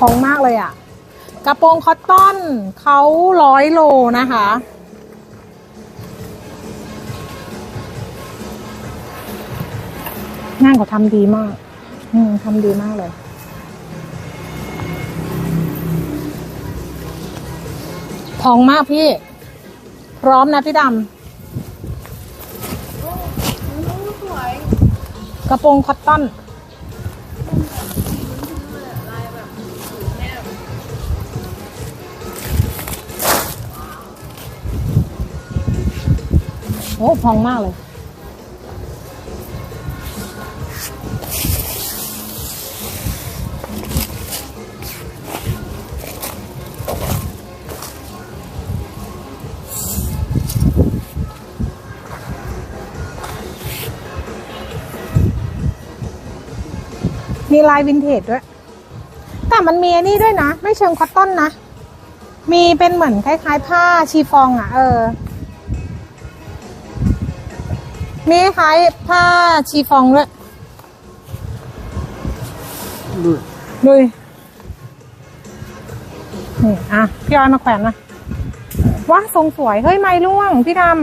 พองมากเลยอะ่ะ กระโปรงคอตตอนเขาร้อยโลนะคะ งานเขาทำดีมาก อืมทำดีมากเลย พองมากพี่ พร้อมนะพี่ดำสวยกระโปรงคอตตอน โอ้พองมากเลยมีลายวินเทจด้วย แต่มันมีอันนี้ด้วยนะ ไม่เชิงคอตตอนนะ มีเป็นเหมือนคล้ายๆ ผ้าชีฟองอะ เออ มีคล้ายผ้าชีฟองด้วยดูดูดินี่อะพี่ออยมาแขวนนะว้าทรงสวย เฮ้ย ไม่ร่วง พี่ดำ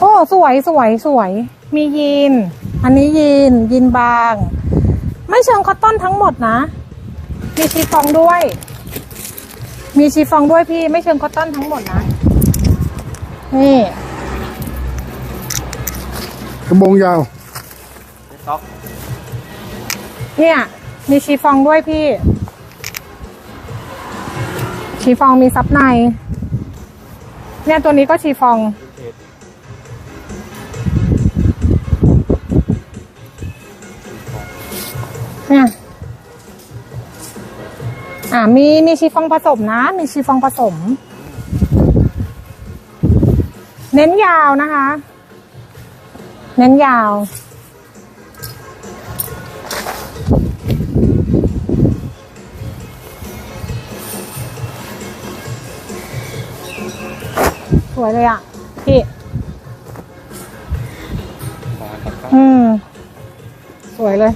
โอ้ สวยสวยสวย มียีน อันนี้ยีน ยีนบาง ไม่เชิงคอตตอนทั้งหมดนะ มีชีฟองด้วย มีชีฟองด้วยพี่ไม่เชิงคอตตอนทั้งหมดนะ นี่กระโปรงยาวซ็อกเนี่ย มีชีฟองด้วยพี่ ชีฟองมีซับใน เนี่ยตัวนี้ก็ชีฟอง เนี่ย อ่ามีมีชีฟองผสมนะ มีชีฟองผสม เน้นยาวนะคะ เน้นยาวสวยเลยอะ พี่ อืม สวยเลย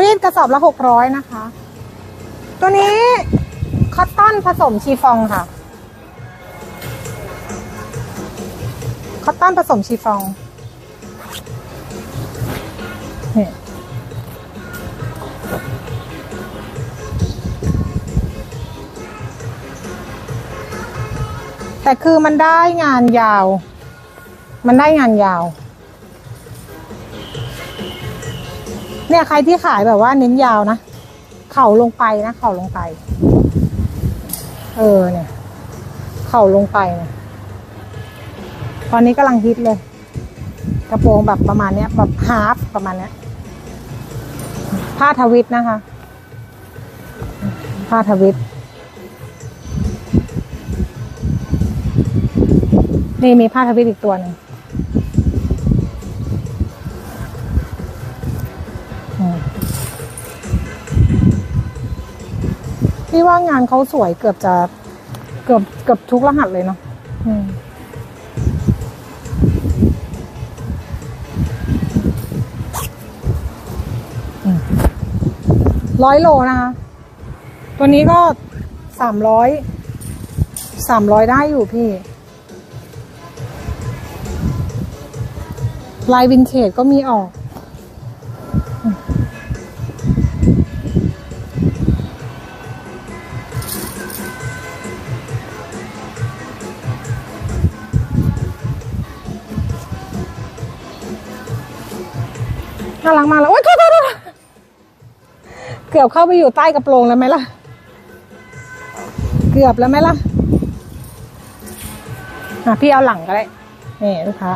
รีดกระสอบละหกร้อยนะคะ ตัวนี้คอตตอนผสมชีฟองค่ะ คอตตอนผสมชีฟองนี่แต่คือมันได้งานยาว มันได้งานยาว เนี่ยใครที่ขายแบบว่าเน้นยาวนะ เข่าลงไปนะ เข่าลงไป เออเนี่ย เข่าลงไปเนี่ยตอนนี้กำลังฮิตเลย กระโปรงแบบประมาณเนี้ย แบบฮาฟประมาณเนี้ย ผ้าทวิตนะคะ ผ้าทวิต นี่มีผ้าทวิตอีกตัวหนึ่ง พี่ว่างานเขาสวยเกือบจะเกือบเกือบทุกรหัสเลยเนาะอืมร้อยโลนะคะ ตัวนี้ก็สามร้อยสามร้อยได้อยู่พี่ ลายวินเทจก็มีออก เกือบเข้าไปอยู่ใต้กระโปรงแล้วไหมล่ะ เกือบแล้วไหมล่ะอะพี่เอาหลังก็ได้นี่ลูกค้า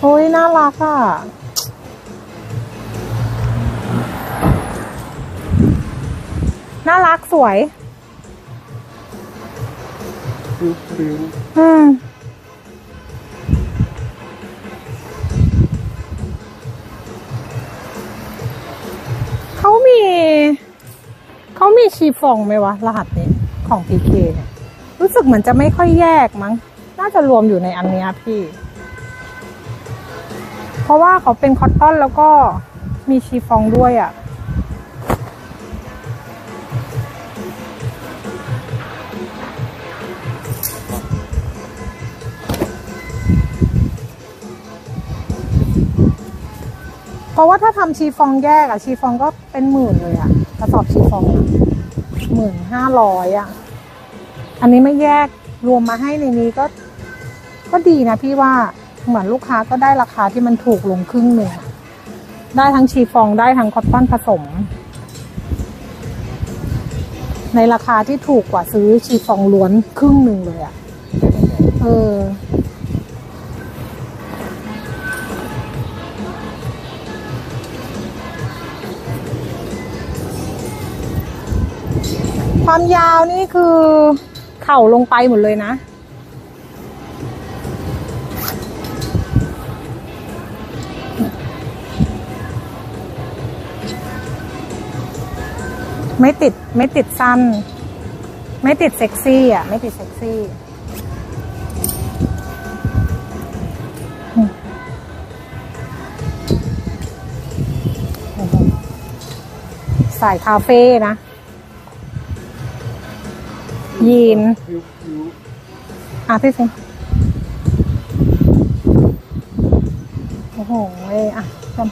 โอ้ยน่ารักอะน่ารักสวยริ้วริ้วอืม เขามีชีฟองไหมวะ รหัสนี้ของพีเคเนี่ย รู้สึกเหมือนจะไม่ค่อยแยกมั้ง น่าจะรวมอยู่ในอันนี้พี่ เพราะว่าเขาเป็นคอตตอนแล้วก็มีชีฟองด้วยอะ่ะเพราะว่าถ้าทำชีฟองแยกอะชีฟองก็เป็นหมื่นเลยอะ กระสอบชีฟองหมื่นห้าร้อยอะ อันนี้ไม่แยกรวมมาให้ในนี้ก็ ก็ดีนะพี่ว่าเหมือนลูกค้าก็ได้ราคาที่มันถูกลงครึ่งหนึ่งได้ทั้งชีฟองได้ทั้งคอตตอนผสม ในราคาที่ถูกกว่าซื้อชีฟองล้วนครึ่งหนึ่งเลยอะ เออ ความยาวนี่คือ เข่าลงไปหมดเลยนะ ไม่ติดไม่ติดสั้น ไม่ติดเซ็กซี่อะ ไม่ติดเซ็กซี่ใส่คาเฟ่นะ ยีนอะพี่สิโอ้โหเอ้ยอะชม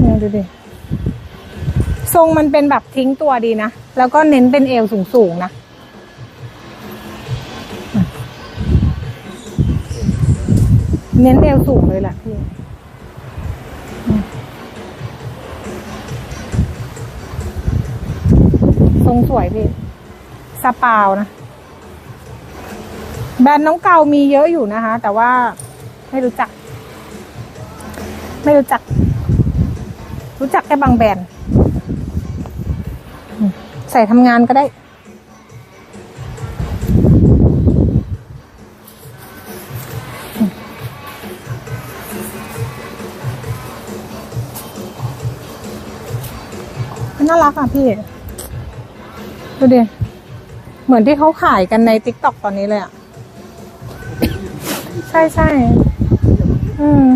เนี่ยดูดิ ทรงมันเป็นแบบทิ้งตัวดีนะ แล้วก็เน้นเป็นเอวสูงๆนะเน้นเอวสูงเลยแหละ งสวยพี่สปาวนะ แบรนด์น้องเกามีเยอะอยู่นะคะ แต่ว่าไม่รู้จัก ไม่รู้จัก รู้จักแค่บางแบรนด์ใส่ทำงานก็ได้น่ารักอะพี่ ดูดิ เหมือนที่เขาขายกันในติ๊กต็อกตอนนี้เลยอะ ใช่ใช่อืม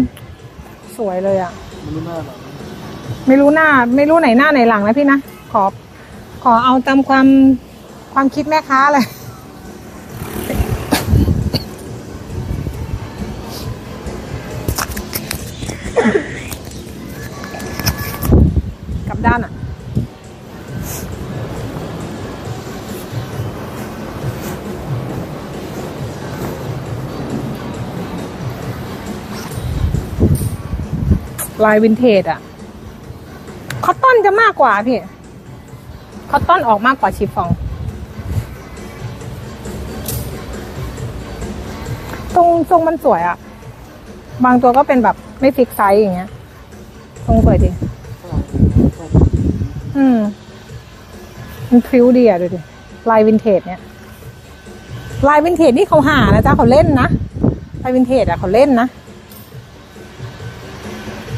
สวยเลยอะมันรู้หน้าหรอไม่รู้หน้า ไม่รู้ไหนหน้าไหนหลังนะพี่นะ ขอ ขอเอาตามความความคิดแม่ค้าเลยกลับด้านอะ ลายวินเทจอะคอตตอนจะมากกว่าพี่คอตตอนออกมากกว่าชิฟฟอง ตรงทรงมันสวยอะบางตัวก็เป็นแบบไม่ฟิกไซส์อย่างเงี้ยทรงสวยดี อืม มันพริ้วดีอะดูดิ ลายวินเทจเนี่ยลายวินเทจนี่เขาหานะจ๊ะเขาเล่นนะลายวินเทจอะเขาเล่นนะ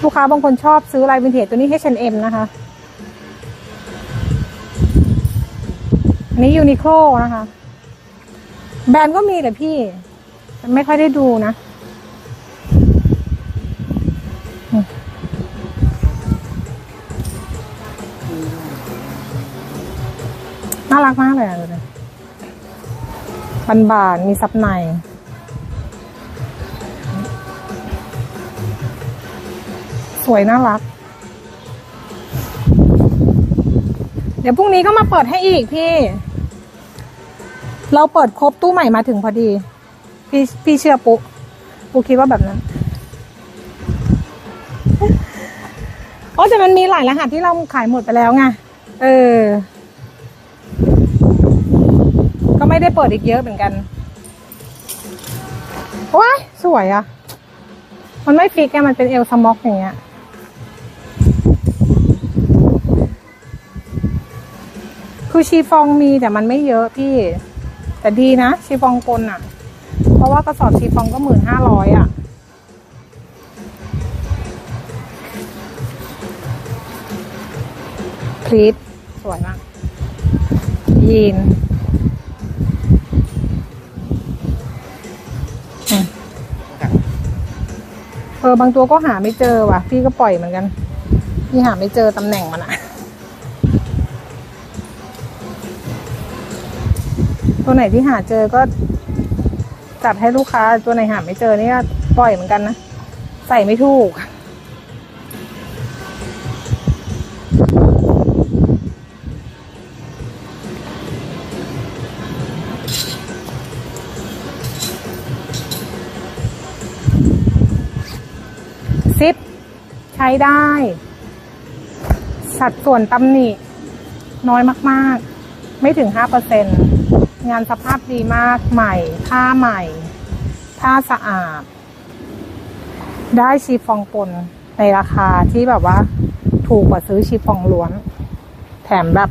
ลูกค้าบางคนชอบซื้อลายวินเทจตัวนี้ H&M นะคะ อันนี้ยูนิโคลนะคะ แบรนด์ก็มีแต่พี่ ไม่ค่อยได้ดูนะน่ารักมากเลยอะดูดิบานๆมีซับใน วยน่ารัก เดี๋ยวพรุ่งนี้ก็มาเปิดให้อีกพี่ เราเปิดครบตู้ใหม่มาถึงพอดี พี่พี่เชื่อปุ๊ปุ๊คิดว่าแบบนั้นโอ้แต่มันมีหลายรหัสที่เราขายหมดไปแล้วไงเออ ก็ไม่ได้เปิดอีกเยอะเหมือนกันว้ายสวยอะมันไม่ฟิกไงมันเป็นเอลสม็อกอย่างเงี้ย คือชีฟองมีแต่มันไม่เยอะพี่ แต่ดีนะชีฟองปนอะ เพราะว่ากระสอบชีฟองก็หมื่นห้าร้อยอะพลีทสวยมาก ยีนเออบางตัวก็หาไม่เจอว่ะ พี่ก็ปล่อยเหมือนกัน พี่หาไม่เจอตำแหน่งมันอะ ตัวไหนที่หาเจอก็จัดให้ลูกค้าตัวไหนหาไม่เจอนี่ก็ปล่อยเหมือนกันนะ ใส่ไม่ถูก ซิป ใช้ได้ สัดส่วนตำหนิน้อยมาก ๆ ไม่ถึง 5% งานสภาพดีมากใหม่ ผ้าใหม่ ผ้าสะอาด ได้ชีฟองปนในราคาที่แบบว่า ถูกกว่าซื้อชีฟองล้วน แถมแบบ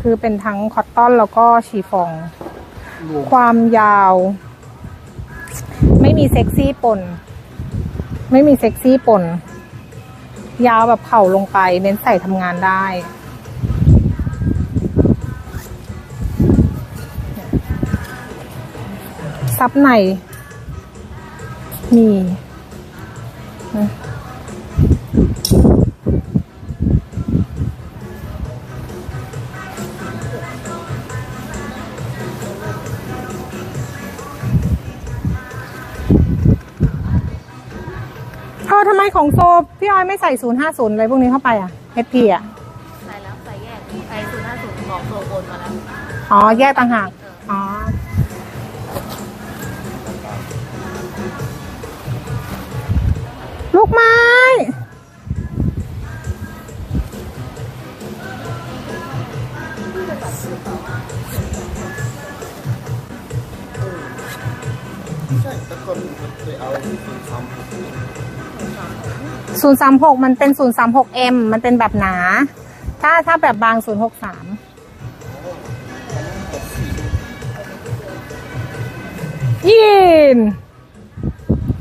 คือเป็นทั้งคอตตอนแล้วก็ชีฟอง ความยาว ไม่มีเซ็กซี่ปน ไม่มีเซ็กซี่ปน ยาวแบบเข่าลงไป เน้นใส่ทำงานได้ ซับในมีนะเออทำไมของโซพี่ออยไม่ใส่ 050 อะไรพวกนี้เข้าไปอะ HP อะ ใส่แล้ว ใส่แยกไอ้ศูนย์ห้าศูนย์บอกโซโอนมาแล้ว อ๋อ แยกต่างหาก อ๋อ ลูกไม้ใช่แต่ก่อนเคยเอาทำศูนย์สามหกมันเป็นศูนย์สามหกเอ็มมันเป็นแบบหนา ถ้าถ้าแบบบางศูนย์หกสามยิน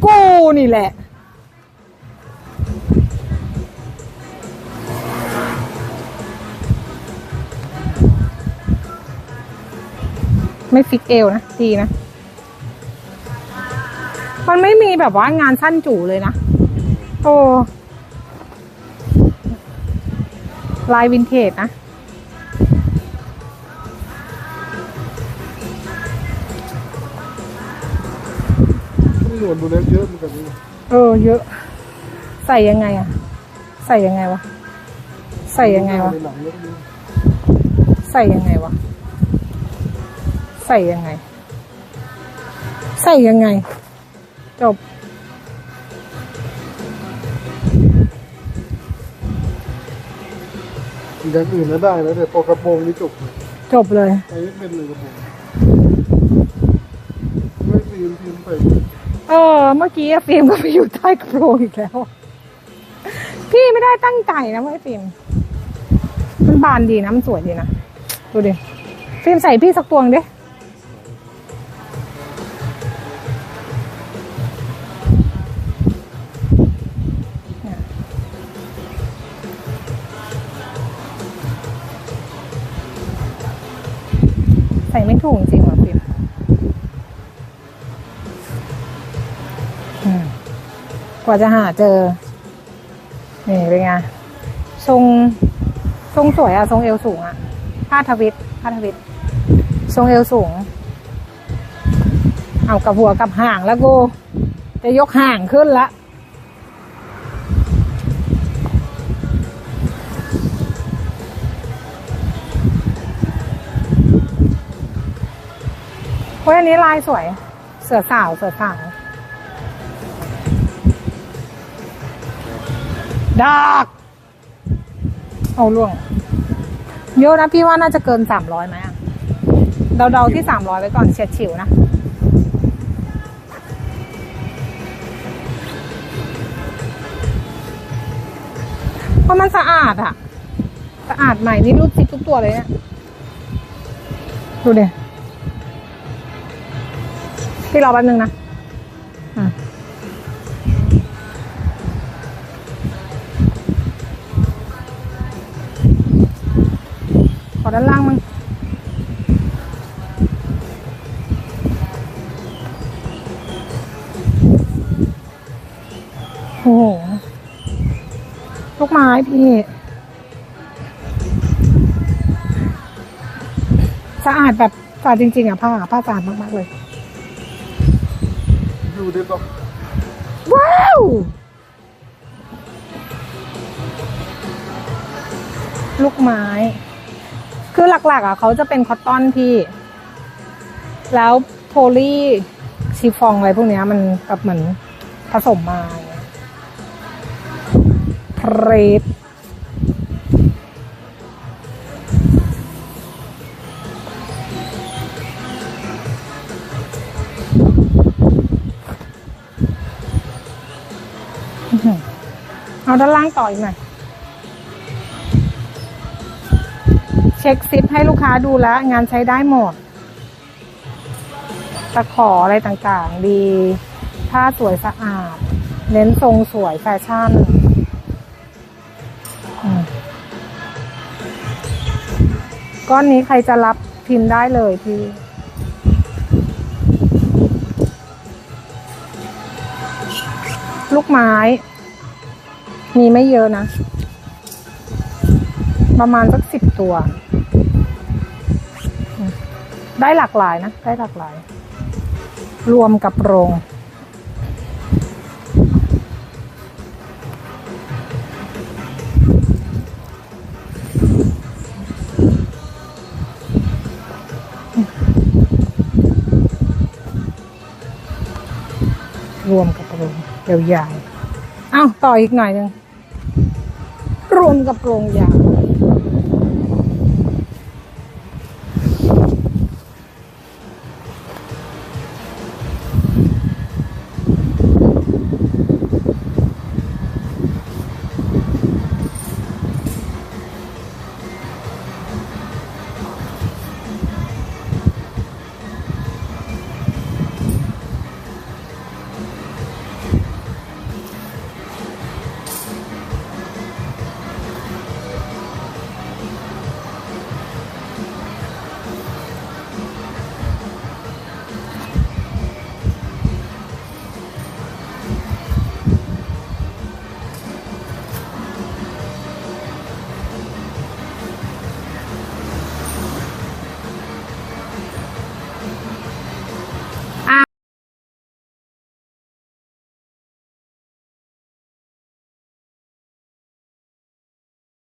กูนี่แหละ ไม่ฟิกเอวนะดีนะ มันไม่มีแบบว่างานสั้นจู่เลยนะ โอ้ลายวินเทจนะ หนวดดูแล้วเยอะเหมือนกันนี่เออ เยอะ ใส่ยังไงอะใส่ยังไงวะ ใส่ยังไงวะ ในหนังแล้วก็มีใส่ยังไงวะ ใส่ยังไง ใส่ยังไง จบ อย่างอื่นก็ได้แล้วแต่พอกระโปรงนี่จบเลยจบเลยไอ้นี่เป็นเลยกระโปรงไม่ฟิล์มฟิล์มใส่เออ เมื่อกี้อะฟิล์มก็ไปอยู่ใต้กระโปรงอีกแล้ว พี่ไม่ได้ตั้งใจนะเว้ยฟิล์มมันบานดีนะมันสวยดีนะ ดูดิ ฟิล์มใส่พี่สักตัวหนึ่งดิ ถูกจริงว่ะฟิล์มอืมกว่าจะหาเจอ นี่เป็นไง ทรงทรงสวยอะทรงเอวสูงอะผ้าทวิตผ้าทวิต ทรงเอวสูง เอากับหัวกับห่างแล้วกู จะยกห่างขึ้นละ เฮ้ยอันนี้ลายสวย เสือสาวเสือสาวดักเอาล่วง เยอะนะพี่ว่าน่าจะเกินสามร้อยไหมเดาๆที่สามร้อยไว้ก่อนเฉียดฉิวนะเพราะมันสะอาดอะสะอาดใหม่นี่รูดซิปทุกตัวเลยเนี่ยดูดิี่รอแป๊บนึงนะขอด้านล่างมั้งโอ้โหลูกไม้พี่สะอาดแบบสะอาดจริงๆอะผ้าผ้าสะอาดมากๆเลย ดูดิว้าวลูกไม้ คือหลักๆอะเขาจะเป็นคอตตอนพี่ แล้วโพลีชีฟองอะไรพวกเนี้ยมันแบบเหมือนผสมมาเงี้ยเพรส ด้านล่างต่ออีกหน่อย เช็คซิปให้ลูกค้าดูแล้ว งานใช้ได้หมด ตะขออะไรต่างๆ ดี ผ้าสวยสะอาด เน้นทรงสวยแฟชั่นก้อนนี้ใครจะรับพิมพ์ได้เลยพี่ลูกไม้ มีไม่เยอะนะ ประมาณสักสิบตัว ได้หลากหลายนะ ได้หลากหลาย รวมกับโรง รวมกับโรงยาวๆเอ้าต่ออีกหน่อยหนึ่ง รวมกับโรงยาว